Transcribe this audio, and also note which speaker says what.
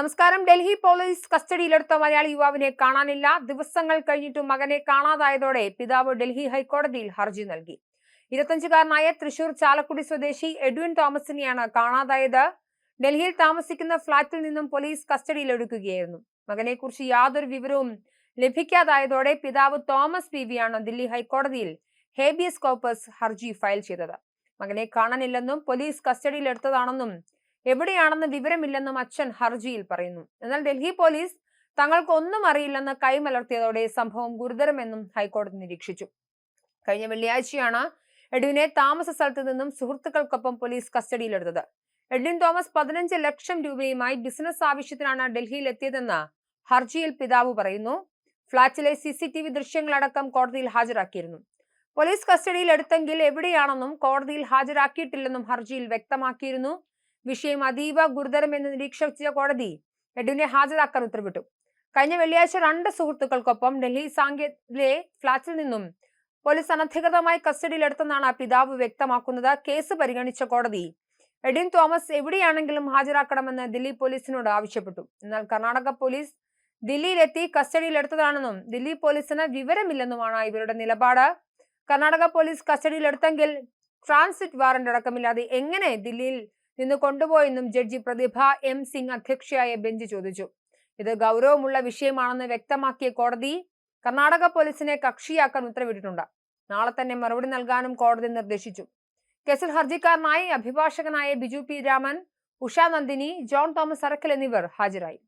Speaker 1: നമസ്കാരം. ഡൽഹി പോലീസ് കസ്റ്റഡിയിലെടുത്ത മലയാളി യുവാവിനെ കാണാനില്ല. ദിവസങ്ങൾ കഴിഞ്ഞിട്ടും മകനെ കാണാതായതോടെ പിതാവ് ഡൽഹി ഹൈക്കോടതിയിൽ ഹർജി നൽകി. ഇരുപത്തഞ്ചുകാരനായ തൃശൂർ ചാലക്കുടി സ്വദേശി എഡ്വിൻ തോമസിനെയാണ് കാണാതായത്. ഡൽഹിയിൽ താമസിക്കുന്ന ഫ്ളാറ്റിൽ നിന്നും പോലീസ് കസ്റ്റഡിയിലെടുക്കുകയായിരുന്നു. മകനെക്കുറിച്ച് യാതൊരു വിവരവും ലഭിക്കാതായതോടെ പിതാവ് തോമസ് പി വിയാണ് ദില്ലി ഹൈക്കോടതിയിൽ ഹേബിയസ് കോപ്പസ് ഹർജി ഫയൽ ചെയ്തത്. മകനെ കാണാനില്ലെന്നും പോലീസ് കസ്റ്റഡിയിലെടുത്തതാണെന്നും എവിടെയാണെന്ന് വിവരമില്ലെന്നും അച്ഛൻ ഹർജിയിൽ പറയുന്നു. എന്നാൽ ഡൽഹി പോലീസ് തങ്ങൾക്ക് ഒന്നും അറിയില്ലെന്ന് കൈമലർത്തിയതോടെ സംഭവം ഗുരുതരമെന്നും ഹൈക്കോടതി നിരീക്ഷിച്ചു. കഴിഞ്ഞ വെള്ളിയാഴ്ചയാണ് എഡ്വിനെ താമസ സ്ഥലത്ത് നിന്നും സുഹൃത്തുക്കൾക്കൊപ്പം പോലീസ് കസ്റ്റഡിയിലെടുത്തത്. എഡ്വിൻ തോമസ് പതിനഞ്ച് ലക്ഷം രൂപയുമായി ബിസിനസ് ആവശ്യത്തിനാണ് ഡൽഹിയിൽ എത്തിയതെന്ന് ഹർജിയിൽ പിതാവ് പറയുന്നു. ഫ്ളാറ്റിലെ സി സി ടി വി ദൃശ്യങ്ങളടക്കം കോടതിയിൽ ഹാജരാക്കിയിരുന്നു. പോലീസ് കസ്റ്റഡിയിൽ എടുത്തെങ്കിൽ എവിടെയാണെന്നും കോടതിയിൽ ഹാജരാക്കിയിട്ടില്ലെന്നും ഹർജിയിൽ വ്യക്തമാക്കിയിരുന്നു. വിഷയം അതീവ ഗുരുതരമെന്ന് നിരീക്ഷിച്ച കോടതി ലഡുവിനെ ഹാജരാക്കാൻ ഉത്തരവിട്ടു. കഴിഞ്ഞ വെള്ളിയാഴ്ച രണ്ട് സുഹൃത്തുക്കൾക്കൊപ്പം ഡൽഹി സാങ്കേതിലെ ഫ്ളാറ്റിൽ നിന്നും പോലീസ് അനധികൃതമായി കസ്റ്റഡിയിലെടുത്തെന്നാണ് പിതാവ് വ്യക്തമാക്കുന്നത്. കേസ് പരിഗണിച്ച കോടതി എഡിൻ തോമസ് എവിടെയാണെങ്കിലും ഹാജരാക്കണമെന്ന് ദില്ലി പോലീസിനോട് ആവശ്യപ്പെട്ടു. എന്നാൽ കർണാടക പോലീസ് ദില്ലിയിലെത്തി കസ്റ്റഡിയിലെടുത്തതാണെന്നും ദില്ലി പോലീസിന് വിവരമില്ലെന്നുമാണ് ഇവരുടെ നിലപാട്. കർണാടക പോലീസ് കസ്റ്റഡിയിലെടുത്തെങ്കിൽ ട്രാൻസിറ്റ് വാറന്റ് അടക്കമില്ലാതെ എങ്ങനെ ദില്ലിയിൽ നിന്ന് കൊണ്ടുപോയെന്നും ജഡ്ജി പ്രതിഭ എം സിംഗ് അധ്യക്ഷയായ ബെഞ്ച് ചോദിച്ചു. ഇത് ഗൗരവമുള്ള വിഷയമാണെന്ന് വ്യക്തമാക്കിയ കോടതി കർണാടക പോലീസിനെ കക്ഷിയാക്കാൻ ഉത്തരവിട്ടിട്ടുണ്ട്. നാളെ തന്നെ മറുപടി നൽകാനും കോടതി നിർദ്ദേശിച്ചു. കേസിൽ ഹർജിക്കാരനായി അഭിഭാഷകനായ Biju P Raman Usha Nandini John Thomas Arakkal എന്നിവർ ഹാജരായി.